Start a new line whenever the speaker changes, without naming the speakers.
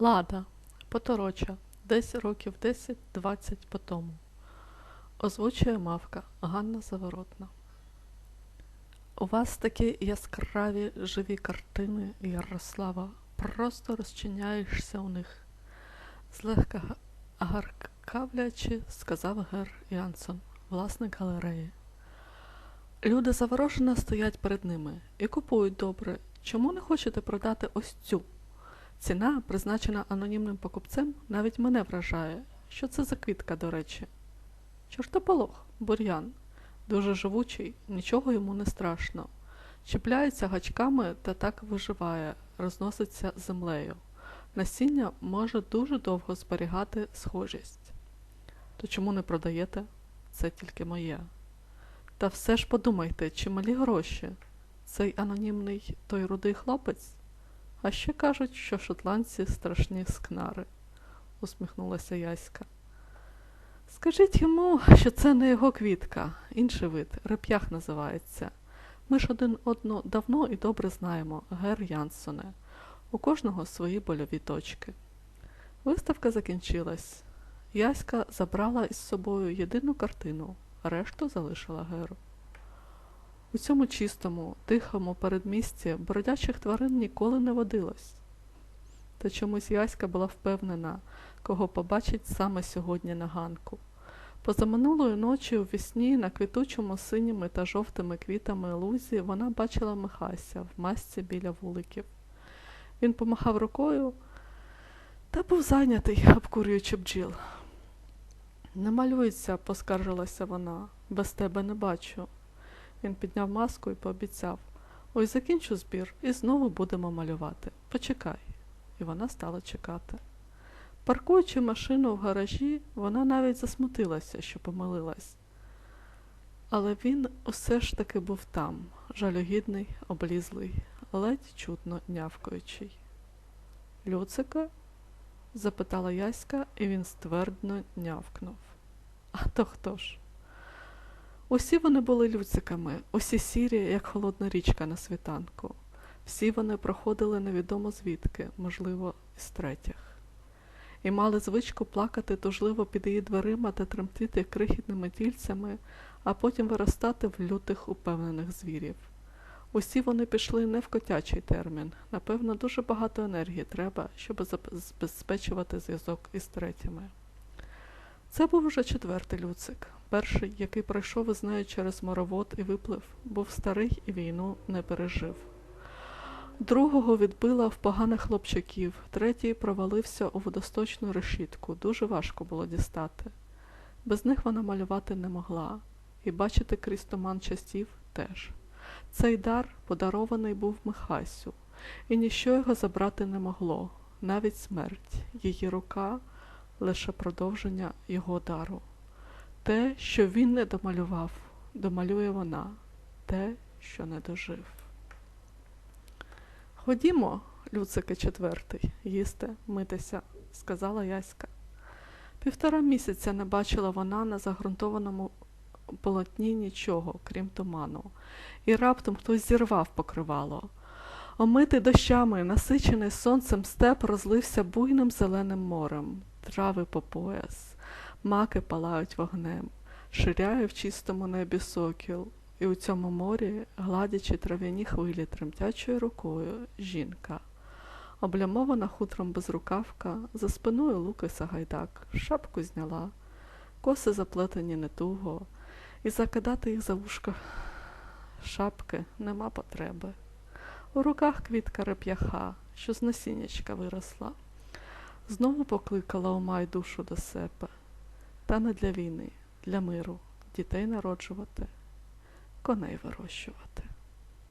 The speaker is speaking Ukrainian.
Лада, потороча, десь років 10-20 по тому. Озвучує мавка Ганна Заворотна. У вас такі яскраві живі картини, Ярослава, просто розчиняєшся у них. Злегка га- гаркавлячи, сказав гер Янсон, власник галереї. Люди заворожено стоять перед ними і купують добре. Чому не хочете продати ось цю? Ціна, призначена анонімним покупцем, навіть мене вражає. Що це за квітка, до речі? Чортополох, бур'ян. Дуже живучий, нічого йому не страшно. Чіпляється гачками та так виживає, розноситься землею. Насіння може дуже довго зберігати схожість. То чому не продаєте? Це тільки моє. Та все ж подумайте, чималі гроші. Цей анонімний той рудий хлопець? А ще кажуть, що шотландці страшні скнари, усміхнулася Яська. Скажіть йому, що це не його квітка, інший вид, реп'ях називається. Ми ж один одного давно і добре знаємо, гер Янсоне. У кожного свої больові точки. Виставка закінчилась. Яська забрала із собою єдину картину, решту залишила Геру. У цьому чистому, тихому передмісті бродячих тварин ніколи не водилось. Та чомусь Яська була впевнена, кого побачить саме сьогодні на ганку. Позаминулої ночі у вісні на квітучому синіми та жовтими квітами лузі вона бачила Михася в масці біля вуликів. Він помахав рукою та був зайнятий, обкурюючи бджіл. Не малюється, поскаржилася вона, без тебе не бачу. Він підняв маску і пообіцяв Ось закінчу збір і знову будемо малювати. Почекай. І вона стала чекати. Паркуючи машину в гаражі, вона навіть засмутилася, що помилилась. Але він усе ж таки був там, жалюгідний, облізлий, ледь чутно нявкаючий. Люцика? запитала Яська, і він ствердно нявкнув. А то хто ж? Усі вони були люциками, усі сірі, як холодна річка на світанку. Всі вони проходили невідомо звідки, можливо, із третіх, і мали звичку плакати тужливо під її дверима та тремтіти крихітними тільцями, а потім виростати в лютих упевнених звірів. Усі вони пішли не в котячий термін. Напевно, дуже багато енергії треба, щоб забезпечувати зв'язок із третіми. Це був уже четвертий люцик. Перший, який пройшов із нею через моровод і виплив, був старий і війну не пережив. Другого відбила в поганих хлопчаків, третій провалився у водосточну решітку, дуже важко було дістати. Без них вона малювати не могла, і бачити крізь туман часів теж. Цей дар подарований був Михасю, і ніщо його забрати не могло, навіть смерть, її рука лише продовження його дару. Те, що він не домалював, домалює вона, те, що не дожив. Ходімо, Люцике четвертий, їсти, митися, сказала Яська. Півтора місяця не бачила вона на загрунтованому полотні нічого, крім туману, і раптом хтось зірвав покривало. Омитий дощами, насичений сонцем степ розлився буйним зеленим морем, трави по пояс, маки палають вогнем, ширяє в чистому небі сокіл, і у цьому морі, гладячи трав'яні хвилі тремтячою рукою, жінка. Облямована хутром безрукавка, за спиною луки Сагайдак, шапку зняла, коси заплетені не туго, і закидати їх за вушка шапки нема потреби. У руках квітка реп'яха, що з насіннячка виросла. Знову покликала Омай душу до себе. Та не для війни, для миру, дітей народжувати, коней вирощувати.